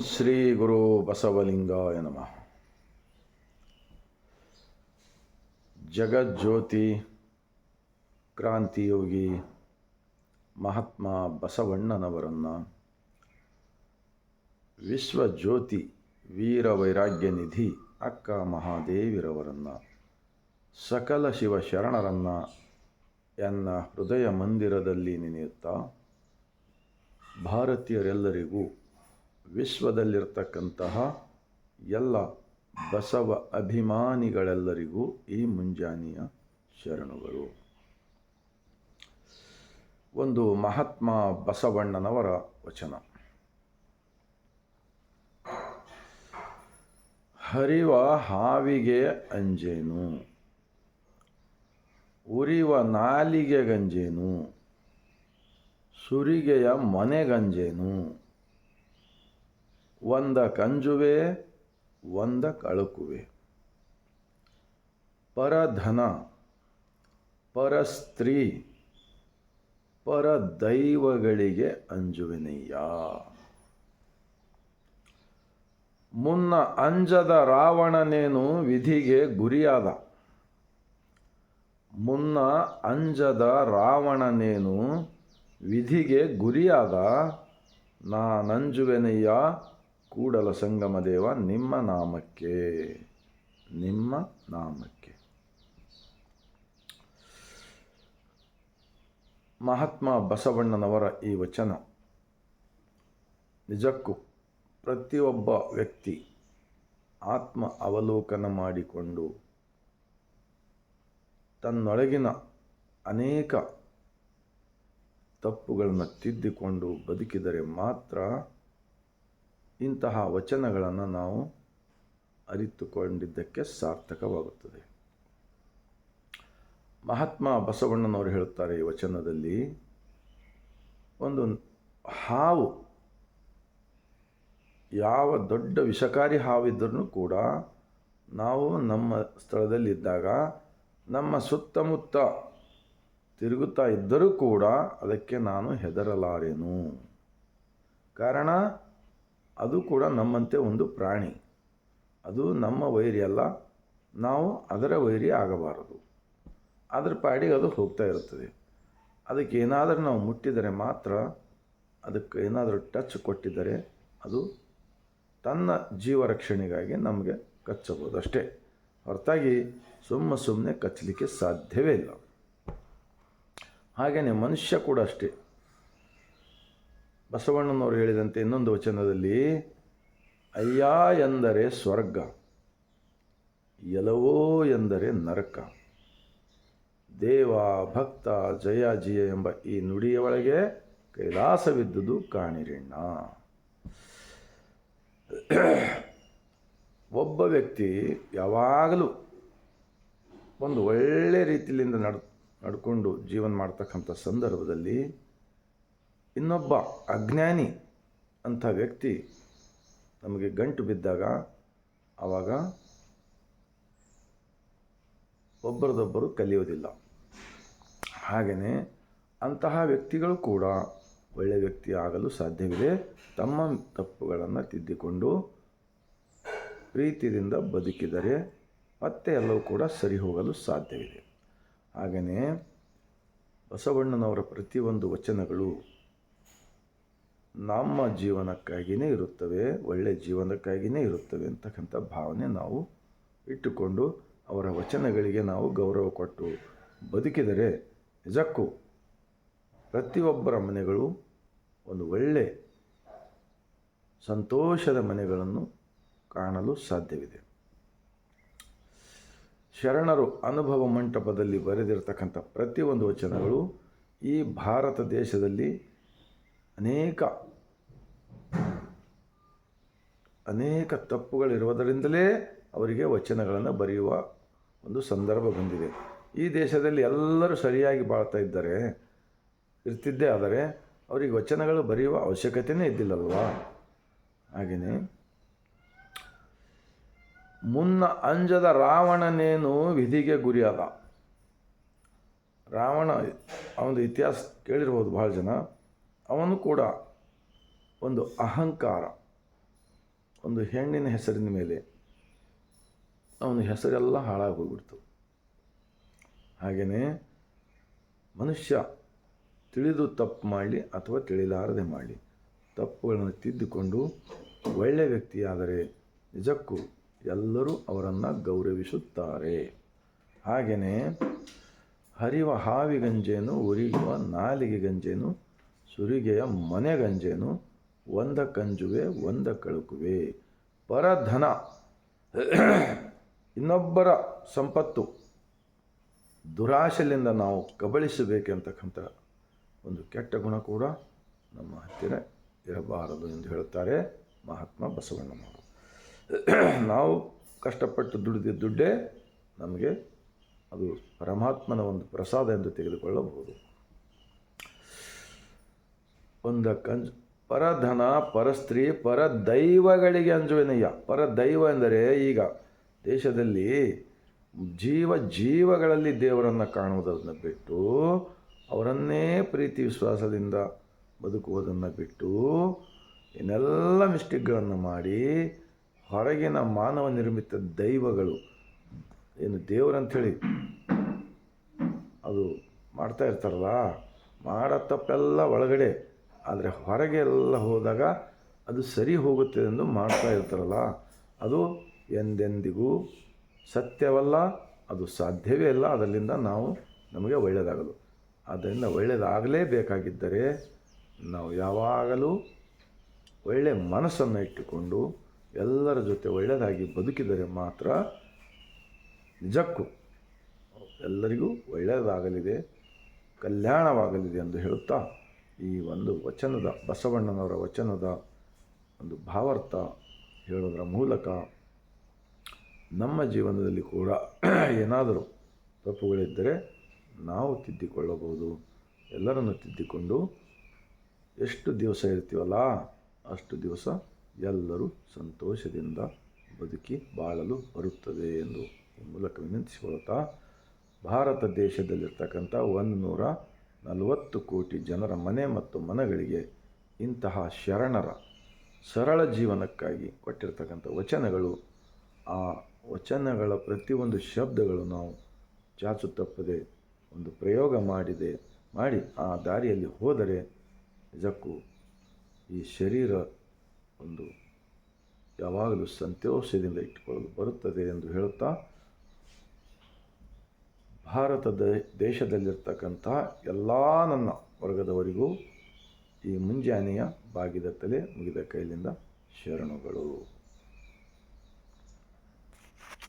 ಶ್ರೀ ಗುರು ಬಸವಲಿಂಗಾಯ ನಮಃ. ಜಗಜ್ಯೋತಿ ಕ್ರಾಂತಿಯೋಗಿ ಮಹಾತ್ಮ ಬಸವಣ್ಣನವರನ್ನು ವಿಶ್ವಜ್ಯೋತಿ ವೀರ ವೈರಾಗ್ಯ ನಿಧಿ ಅಕ್ಕ ಮಹಾದೇವಿರವರನ್ನು ಸಕಲ ಶಿವ ಶರಣರನ್ನು ಎನ್ನ ಹೃದಯ ಮಂದಿರದಲ್ಲಿ ನೆನೆಯುತ್ತಾ ಭಾರತೀಯರೆಲ್ಲರಿಗೂ ವಿಶ್ವದಲ್ಲಿರ್ತಕ್ಕಂತಹ ಎಲ್ಲ ಬಸವ ಅಭಿಮಾನಿಗಳೆಲ್ಲರಿಗೂ ಈ ಮುಂಜಾನೆಯ ಶರಣುಗಳು. ಒಂದು ಮಹಾತ್ಮ ಬಸವಣ್ಣನವರ ವಚನ. ಹರಿವ ಹಾವಿಗೆ ಅಂಜೇನು, ಉರಿವ ನಾಲಿಗೆ ಗಂಜೇನು, ಸುರಿಗೆಯ ಮನೆಗಂಜೇನು ಒಂದ ಕಂಜುವೆ, ಒಂದ ಕಳುಕುವೆ. ಪರಧನ, ಪರಸ್ತ್ರೀ, ಪರದೈವಗಳಿಗೆ ಅಂಜುವಿನಯ್ಯ. ಮುನ್ನ ಅಂಜದ ರಾವಣನೇನು ವಿಧಿಗೆ ಗುರಿಯಾದ? ಮುನ್ನ ಅಂಜದ ರಾವಣನೇನು ವಿಧಿಗೆ ಗುರಿಯಾದ? ನಾನಂಜುವೆನಯ್ಯ ಕೂಡಲ ಸಂಗಮ ದೇವ, ನಿಮ್ಮ ನಾಮಕ್ಕೆ ನಿಮ್ಮ ನಾಮಕ್ಕೆ. ಮಹಾತ್ಮ ಬಸವಣ್ಣನವರ ಈ ವಚನ ನಿಜಕ್ಕೂ ಪ್ರತಿಯೊಬ್ಬ ವ್ಯಕ್ತಿ ಆತ್ಮ ಅವಲೋಕನ ಮಾಡಿಕೊಂಡು ತನ್ನೊಳಗಿನ ಅನೇಕ ತಪ್ಪುಗಳನ್ನು ತಿದ್ದಿಕೊಂಡು ಬದುಕಿದರೆ ಮಾತ್ರ ಇಂತಹ ವಚನಗಳನ್ನು ನಾವು ಅರಿತುಕೊಂಡಿದ್ದಕ್ಕೆ ಸಾರ್ಥಕವಾಗುತ್ತದೆ. ಮಹಾತ್ಮ ಬಸವಣ್ಣನವರು ಹೇಳುತ್ತಾರೆ ಈ ವಚನದಲ್ಲಿ, ಒಂದು ಹಾವು, ಯಾವ ದೊಡ್ಡ ವಿಷಕಾರಿ ಹಾವಿದ್ರೂ ಕೂಡ ನಾವು ನಮ್ಮ ಸ್ಥಳದಲ್ಲಿದ್ದಾಗ, ನಮ್ಮ ಸುತ್ತಮುತ್ತ ತಿರುಗುತ್ತಾ ಇದ್ದರೂ ಕೂಡ ಅದಕ್ಕೆ ನಾನು ಹೆದರಲಾರೆನು. ಕಾರಣ ಅದು ಕೂಡ ನಮ್ಮಂತೆ ಒಂದು ಪ್ರಾಣಿ. ಅದು ನಮ್ಮ ವೈರಿ ಅಲ್ಲ. ನಾವು ಅದರ ವೈರಿ ಆಗಬಾರದು. ಅದರ ಪಾಡಿಗೆ ಅದು ಹೋಗ್ತಾ ಇರುತ್ತದೆ. ಅದಕ್ಕೆ ಏನಾದರೂ ನಾವು ಮುಟ್ಟಿದರೆ ಮಾತ್ರ ಅದಕ್ಕೆ ಏನಾದರೂ ಟಚ್ ಕೊಟ್ಟಿದ್ದರೆ ಅದು ತನ್ನ ಜೀವ ರಕ್ಷಣೆಗಾಗಿ ನಮಗೆ ಕಚ್ಚಬಹುದು ಅಷ್ಟೇ. ಹೊರತಾಗಿ ಸುಮ್ಮ ಸುಮ್ಮನೆ ಕಚ್ಚಲಿಕ್ಕೆ ಸಾಧ್ಯವೇ ಇಲ್ಲ. ಹಾಗೆಯೇ ಮನುಷ್ಯ ಕೂಡ ಅಷ್ಟೇ. ಬಸವಣ್ಣನವರು ಹೇಳಿದಂತೆ ಇನ್ನೊಂದು ವಚನದಲ್ಲಿ, ಅಯ್ಯ ಎಂದರೆ ಸ್ವರ್ಗ ಎಲವೋ ಎಂದರೆ ನರಕ. ದೇವ ಭಕ್ತ ಜಯಾಜಿಯ ಎಂಬ ಈ ನುಡಿಯ ಒಳಗೆ ಕೈಲಾಸವಿದ್ದುದು ಕಾಣಿರಣ್ಣ. ಒಬ್ಬ ವ್ಯಕ್ತಿ ಯಾವಾಗಲೂ ಒಂದು ಒಳ್ಳೆ ರೀತಿಯಿಂದ ನಡ್, ನಡ್ಕೊಂಡು ಜೀವನ ಮಾಡ್ತಕ್ಕಂಥ ಸಂದರ್ಭದಲ್ಲಿ ಇನ್ನೊಬ್ಬ ಅಜ್ಞಾನಿ ಅಂಥ ವ್ಯಕ್ತಿ ನಮಗೆ ಗಂಟು ಬಿದ್ದಾಗ ಆವಾಗ ಒಬ್ಬರದೊಬ್ಬರು ಕಲಿಯೋದಿಲ್ಲ. ಹಾಗೆಯೇ ಅಂತಹ ವ್ಯಕ್ತಿಗಳು ಕೂಡ ಒಳ್ಳೆಯ ವ್ಯಕ್ತಿ ಆಗಲು ಸಾಧ್ಯವಿದೆ. ತಮ್ಮ ತಪ್ಪುಗಳನ್ನು ತಿದ್ದಿಕೊಂಡು ಪ್ರೀತಿಯಿಂದ ಬದುಕಿದರೆ ಮತ್ತೆ ಎಲ್ಲವೂ ಕೂಡ ಸರಿ ಹೋಗಲು ಸಾಧ್ಯವಿದೆ. ಹಾಗೆಯೇ ಬಸವಣ್ಣನವರ ಪ್ರತಿಯೊಂದು ವಚನಗಳು ನಮ್ಮ ಜೀವನಕ್ಕಾಗಿಯೇ ಇರುತ್ತವೆ ಒಳ್ಳೆಯ ಜೀವನಕ್ಕಾಗಿಯೇ ಇರುತ್ತವೆ ಅಂತಕ್ಕಂಥ ಭಾವನೆ ನಾವು ಇಟ್ಟುಕೊಂಡು ಅವರ ವಚನಗಳಿಗೆ ನಾವು ಗೌರವ ಕೊಟ್ಟು ಬದುಕಿದರೆ ನಿಜಕ್ಕೂ ಪ್ರತಿಯೊಬ್ಬರ ಮನೆಗಳು ಒಂದು ಒಳ್ಳೆ ಸಂತೋಷದ ಮನೆಗಳನ್ನು ಕಾಣಲು ಸಾಧ್ಯವಿದೆ. ಶರಣರು ಅನುಭವ ಮಂಟಪದಲ್ಲಿ ಬರೆದಿರತಕ್ಕಂಥ ಪ್ರತಿಯೊಂದು ವಚನಗಳು ಈ ಭಾರತ ದೇಶದಲ್ಲಿ ಅನೇಕ ಅನೇಕ ತಪ್ಪುಗಳಿರುವುದರಿಂದಲೇ ಅವರಿಗೆ ವಚನಗಳನ್ನು ಬರೆಯುವ ಒಂದು ಸಂದರ್ಭ ಬಂದಿದೆ. ಈ ದೇಶದಲ್ಲಿ ಎಲ್ಲರೂ ಸರಿಯಾಗಿ ಬಾಳ್ತಾ ಇದ್ದಾರೆ, ಇರ್ತಿದ್ದೇ ಆದರೆ ಅವರಿಗೆ ವಚನಗಳು ಬರೆಯುವ ಅವಶ್ಯಕತೆಯೇ ಇದ್ದಿಲ್ಲಲ್ವಾ? ಹಾಗೆಯೇ, ಮುನ್ನ ಅಂಜದ ರಾವಣನೇನು ವಿಧಿಗೆ ಗುರಿಯಾದ? ರಾವಣ ಅವನ ಇತಿಹಾಸ ಕೇಳಿರ್ಬೋದು ಭಾಳ ಜನ. ಅವನು ಕೂಡ ಒಂದು ಅಹಂಕಾರ, ಒಂದು ಹೆಣ್ಣಿನ ಹೆಸರಿನ ಮೇಲೆ ಅವನ ಹೆಸರೆಲ್ಲ ಹಾಳಾಗಿ ಹೋಗ್ಬಿಡ್ತು. ಹಾಗೆಯೇ ಮನುಷ್ಯ ತಿಳಿದು ತಪ್ಪು ಮಾಡಲಿ ಅಥವಾ ತಿಳಿಲಾರದೆ ಮಾಡಲಿ ತಪ್ಪುಗಳನ್ನು ತಿದ್ದುಕೊಂಡು ಒಳ್ಳೆಯ ವ್ಯಕ್ತಿಯಾದರೆ ನಿಜಕ್ಕೂ ಎಲ್ಲರೂ ಅವರನ್ನು ಗೌರವಿಸುತ್ತಾರೆ. ಹಾಗೆಯೇ ಹರಿವ ಹಾವಿ ಗಂಜೆಯನ್ನು ಉರಿಯುವ ನಾಲಿಗೆ ಗಂಜೇನು ಸುರಿಗೆಯ ಮನೆಗಂಜೇನು ಒಂದ ಕಂಜುವೆ, ಒಂದ ಕಳುಕುವೆ. ಪರಧನ. ಇನ್ನೊಬ್ಬರ ಸಂಪತ್ತು. ದುರಾಶೆಯಿಂದ ನಾವು ಕಬಳಿಸಬೇಕೆಂತಕ್ಕಂಥ ಒಂದು ಕೆಟ್ಟ ಗುಣ ಕೂಡ ನಮ್ಮ ಹತ್ತಿರ ಇರಬಾರದು ಎಂದು ಹೇಳುತ್ತಾರೆ ಮಹಾತ್ಮ ಬಸವಣ್ಣನವರು ನಾವು ಕಷ್ಟಪಟ್ಟು ದುಡಿದ ದುಡ್ಡೇ ನಮಗೆ ಅದು ಪರಮಾತ್ಮನ ಒಂದು ಪ್ರಸಾದ ಎಂದು ತೆಗೆದುಕೊಳ್ಳಬಹುದು. ಒಂದ ಕಂಜ್ ಪರಧನ, ಪರಸ್ತ್ರೀ ಪರ ದೈವಗಳಿಗೆ ಅಂಜುವೆನಯ್ಯ ಪರ ದೈವ ಎಂದರೆ ಈಗ ದೇಶದಲ್ಲಿ ಜೀವ ಜೀವಗಳಲ್ಲಿ ದೇವರನ್ನು ಕಾಣುವುದನ್ನು ಬಿಟ್ಟು ಅವರನ್ನೇ ಪ್ರೀತಿ ವಿಶ್ವಾಸದಿಂದ ಬದುಕುವುದನ್ನು ಬಿಟ್ಟು ಇನ್ನೆಲ್ಲ ಮಿಸ್ಟೇಕ್ಗಳನ್ನು ಮಾಡಿ ಹೊರಗಿನ ಮಾನವ ನಿರ್ಮಿತ ದೈವಗಳು ಏನು ದೇವರಂಥೇಳಿ ಅದು ಮಾಡ್ತಾ ಇರ್ತಾರಲ್ಲ, ಮಾಡೋ ತಪ್ಪೆಲ್ಲ ಒಳಗಡೆ ಆದರೆ ಹೊರಗೆ ಎಲ್ಲ ಹೋದಾಗ ಅದು ಸರಿ ಹೋಗುತ್ತೆ ಎಂದು ಮಾಡ್ತಾ ಇರ್ತಾರಲ್ಲ, ಅದು ಎಂದೆಂದಿಗೂ ಸತ್ಯವಲ್ಲ, ಅದು ಸಾಧ್ಯವೇ ಇಲ್ಲ. ಅದರಿಂದ ನಾವು ನಮಗೆ ಒಳ್ಳೆಯದಾಗಲು ಆದ್ದರಿಂದ ಒಳ್ಳೆಯದಾಗಲೇಬೇಕಾಗಿದ್ದರೆ ನಾವು ಯಾವಾಗಲೂ ಒಳ್ಳೆಯ ಮನಸ್ಸನ್ನು ಇಟ್ಟುಕೊಂಡು ಎಲ್ಲರ ಜೊತೆ ಒಳ್ಳೆಯದಾಗಿ ಬದುಕಿದರೆ ಮಾತ್ರ ನಿಜಕ್ಕೂ ಎಲ್ಲರಿಗೂ ಒಳ್ಳೆಯದಾಗಲಿದೆ ಕಲ್ಯಾಣವಾಗಲಿದೆ ಎಂದು ಹೇಳುತ್ತಾ ಈ ಒಂದು ವಚನದ, ಬಸವಣ್ಣನವರ ವಚನದ ಒಂದು ಭಾವಾರ್ಥ ಹೇಳೋದರ ಮೂಲಕ ನಮ್ಮ ಜೀವನದಲ್ಲಿ ಕೂಡ ಏನಾದರೂ ತಪ್ಪುಗಳಿದ್ದರೆ ನಾವು ತಿದ್ದಿಕೊಳ್ಳಬಹುದು. ಎಲ್ಲರನ್ನು ತಿದ್ದಿಕೊಂಡು ಎಷ್ಟು ದಿವಸ ಇರ್ತೀವಲ್ಲ, ಅಷ್ಟು ದಿವಸ ಎಲ್ಲರೂ ಸಂತೋಷದಿಂದ ಬದುಕಿ ಬಾಳಲು ಬರುತ್ತದೆ ಎಂದು ಮೂಲಕ ವಿನಂತಿಸಿಕೊಳ್ಳುತ್ತಾ ಭಾರತ ದೇಶದಲ್ಲಿರ್ತಕ್ಕಂಥ ಒಂದು ನೂರ ನಲವತ್ತು ಕೋಟಿ ಜನರ ಮನೆ ಮತ್ತು ಮನಗಳಿಗೆ ಇಂತಹ ಶರಣರ ಸರಳ ಜೀವನಕ್ಕಾಗಿ ಕೊಟ್ಟಿರ್ತಕ್ಕಂಥ ವಚನಗಳು, ಆ ವಚನಗಳ ಪ್ರತಿಯೊಂದು ಶಬ್ದಗಳು ನಾವು ಚಾಚು ತಪ್ಪದೆ ಒಂದು ಪ್ರಯೋಗ ಮಾಡಿದೆ, ಮಾಡಿ ಆ ದಾರಿಯಲ್ಲಿ ಹೋದರೆ ನಿಜಕ್ಕೂ ಈ ಶರೀರ ಒಂದು ಯಾವಾಗಲೂ ಸಂತೋಷದಿಂದ ಇಟ್ಟುಕೊಳ್ಳಲು ಬರುತ್ತದೆ ಎಂದು ಹೇಳುತ್ತಾ ಭಾರತದ ದೇಶದಲ್ಲಿರ್ತಕ್ಕಂಥ ಎಲ್ಲ ನನ್ನ ವರ್ಗದವರಿಗೂ ಈ ಮುಂಜಾನೆಯ ಬಾಗಿದ ತಲೆ ಮುಗಿದ ಕೈಲಿಂದ ಶರಣುಗಳು.